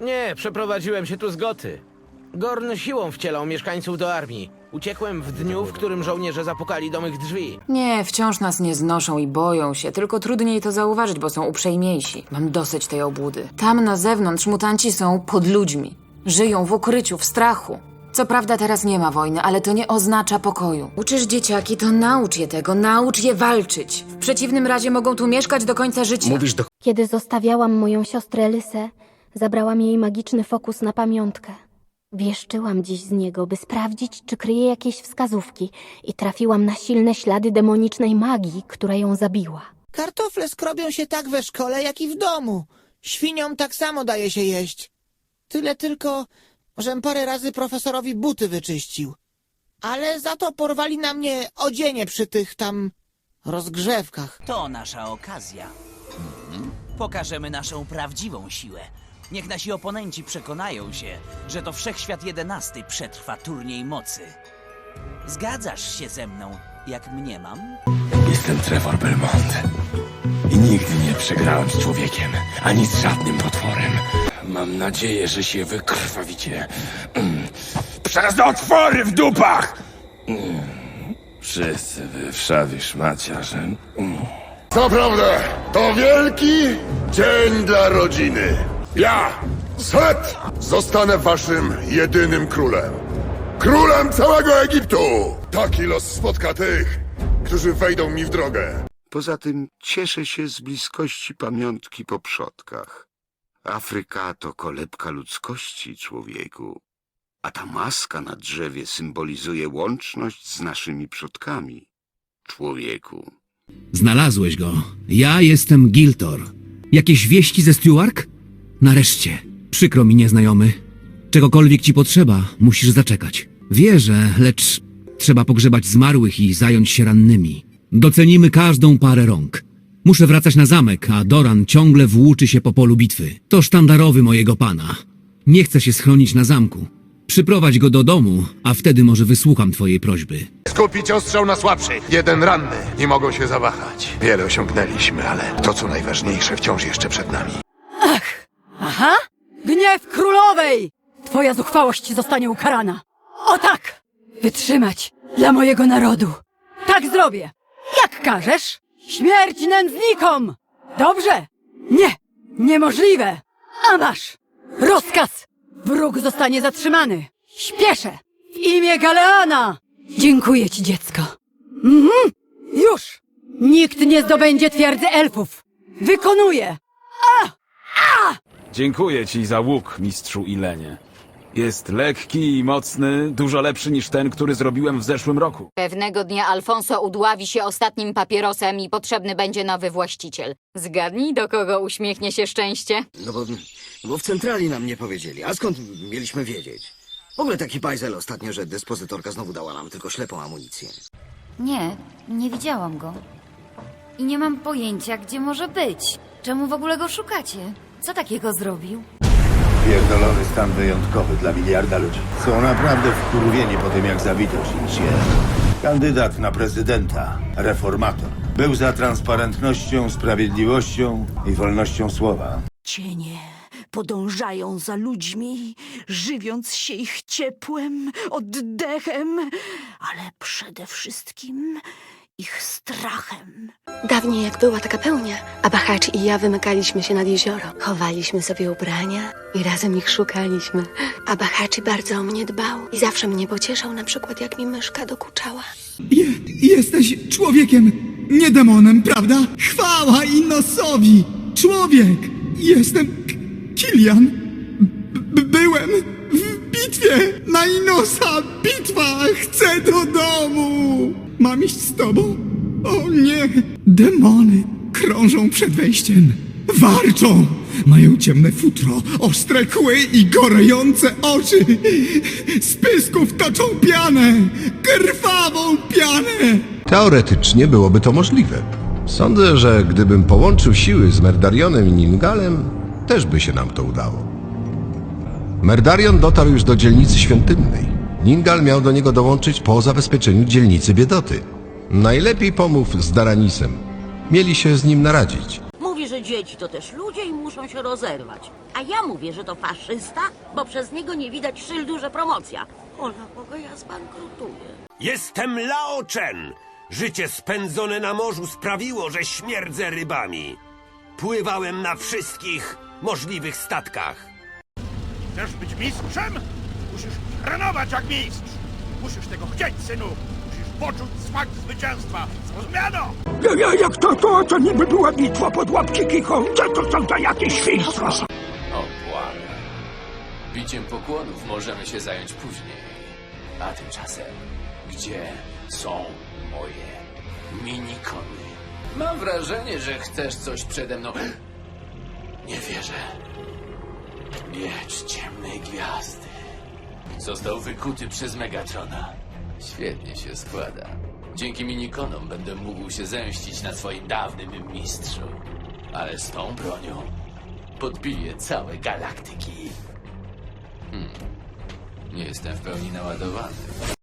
Nie, przeprowadziłem się tu z Goty. Gorn siłą wcielał mieszkańców do armii. Uciekłem w dniu, w którym żołnierze zapukali do mych drzwi. Nie, wciąż nas nie znoszą i boją się, tylko trudniej to zauważyć, bo są uprzejmiejsi. Mam dosyć tej obłudy. Tam na zewnątrz mutanci są pod ludźmi. Żyją w ukryciu, w strachu. Co prawda teraz nie ma wojny, ale to nie oznacza pokoju. Uczysz dzieciaki, to naucz je tego, naucz je walczyć. W przeciwnym razie mogą tu mieszkać do końca życia. Mówisz do Kiedy zostawiałam moją siostrę Lysę, zabrałam jej magiczny fokus na pamiątkę. Wieszczyłam dziś z niego, by sprawdzić, czy kryje jakieś wskazówki i trafiłam na silne ślady demonicznej magii, która ją zabiła. Kartofle skrobią się tak we szkole, jak i w domu. Świniom tak samo daje się jeść. Tyle tylko, żem parę razy profesorowi buty wyczyścił. Ale za to porwali na mnie odzienie przy tych tam rozgrzewkach. To nasza okazja. Pokażemy naszą prawdziwą siłę. Niech nasi oponenci przekonają się, że to Wszechświat jedenasty przetrwa turniej mocy. Zgadzasz się ze mną, jak mniemam? Jestem Trevor Belmont. I nigdy nie przegrałem z człowiekiem, ani z żadnym potworem. Mam nadzieję, że się wykrwawicie. Mm. Przez otwory w dupach! Mm. Wszyscy wy wszawi szmaciarze. Mm. Naprawdę, to wielki dzień dla rodziny. Ja, Set, zostanę waszym jedynym królem. Królem całego Egiptu! Taki los spotka tych, którzy wejdą mi w drogę. Poza tym cieszę się z bliskości pamiątki po przodkach. Afryka to kolebka ludzkości, człowieku. A ta maska na drzewie symbolizuje łączność z naszymi przodkami, człowieku. Znalazłeś go. Ja jestem Giltor. Jakieś wieści ze Stuark? Nareszcie. Przykro mi, nieznajomy. Czegokolwiek ci potrzeba, musisz zaczekać. Wierzę, lecz trzeba pogrzebać zmarłych i zająć się rannymi. Docenimy każdą parę rąk. Muszę wracać na zamek, a Doran ciągle włóczy się po polu bitwy. To sztandarowy mojego pana. Nie chce się schronić na zamku. Przyprowadź go do domu, a wtedy może wysłucham twojej prośby. Skupić ostrzał na słabszych. Jeden ranny. Nie mogą się zawahać. Wiele osiągnęliśmy, ale to co najważniejsze wciąż jeszcze przed nami. Aha! Gniew królowej! Twoja zuchwałość zostanie ukarana. O tak! Wytrzymać dla mojego narodu. Tak zrobię. Jak każesz? Śmierć nędznikom! Dobrze? Nie! Niemożliwe! A masz! Rozkaz! Wróg zostanie zatrzymany. Śpieszę! W imię Galeana! Dziękuję ci, dziecko. Mhm! Już! Nikt nie zdobędzie twierdzy elfów! Wykonuję! Dziękuję ci za łuk, mistrzu Ilenie. Jest lekki i mocny, dużo lepszy niż ten, który zrobiłem w zeszłym roku. Pewnego dnia Alfonso udławi się ostatnim papierosem i potrzebny będzie nowy właściciel. Zgadnij, do kogo uśmiechnie się szczęście? No bo, bo w centrali nam nie powiedzieli. A skąd mieliśmy wiedzieć? W ogóle taki bajzel ostatnio, że dyspozytorka znowu dała nam tylko ślepą amunicję. Nie, nie widziałam go. I nie mam pojęcia, gdzie może być. Czemu w ogóle go szukacie? Co takiego zrobił? Pierdolony stan wyjątkowy dla miliarda ludzi. Są naprawdę wkurwieni po tym, jak zabito Shinchie. Kandydat na prezydenta, reformator. Był za transparentnością, sprawiedliwością i wolnością słowa. Cienie podążają za ludźmi, żywiąc się ich ciepłem, oddechem, ale przede wszystkim ich strachem. Dawniej jak była taka pełnia, Abahacz i ja wymykaliśmy się nad jezioro. Chowaliśmy sobie ubrania i razem ich szukaliśmy. Abahachi bardzo o mnie dbał i zawsze mnie pocieszał, na przykład jak mi myszka dokuczała. Je, jesteś człowiekiem, nie demonem, prawda? Chwała Inosowi! Człowiek! Jestem K- Kilian. B- byłem w bitwie na Inosa. Bitwa! Chcę do domu! Mam iść z tobą? O nie! Demony krążą przed wejściem. Warczą! Mają ciemne futro, ostre kły i gorejące oczy. Z pysków toczą pianę! Krwawą pianę! Teoretycznie byłoby to możliwe. Sądzę, że gdybym połączył siły z Merdarionem i Ningalem, też by się nam to udało. Merdarion dotarł już do dzielnicy świątynnej. Ningal miał do niego dołączyć po zabezpieczeniu dzielnicy Biedoty. Najlepiej pomów z Daranisem. Mieli się z nim naradzić. Mówi, że dzieci to też ludzie i muszą się rozerwać. A ja mówię, że to faszysta, bo przez niego nie widać szyldu, że promocja. Ola Boga, ja zbankrutuję. Jestem Lao Chen. Życie spędzone na morzu sprawiło, że śmierdzę rybami. Pływałem na wszystkich możliwych statkach. Chcesz być mistrzem? Musisz trenować jak mistrz. Musisz tego chcieć, synu. Musisz poczuć smak zwycięstwa. Zrozumiano? Jak to, to, to niby była bitwa pod łapki kichą. Co to są za jakieś świństwa? O, błagam. Biciem pokłonów możemy się zająć później. A tymczasem, gdzie są moje minikony? Mam wrażenie, że chcesz coś przede mną. Nie wierzę. Gwiazdy. Został wykuty przez Megatrona. Świetnie się składa. Dzięki minikonom będę mógł się zemścić na swoim dawnym mistrzu. Ale z tą bronią podbiję całe galaktyki. Hmm. Nie jestem w pełni naładowany.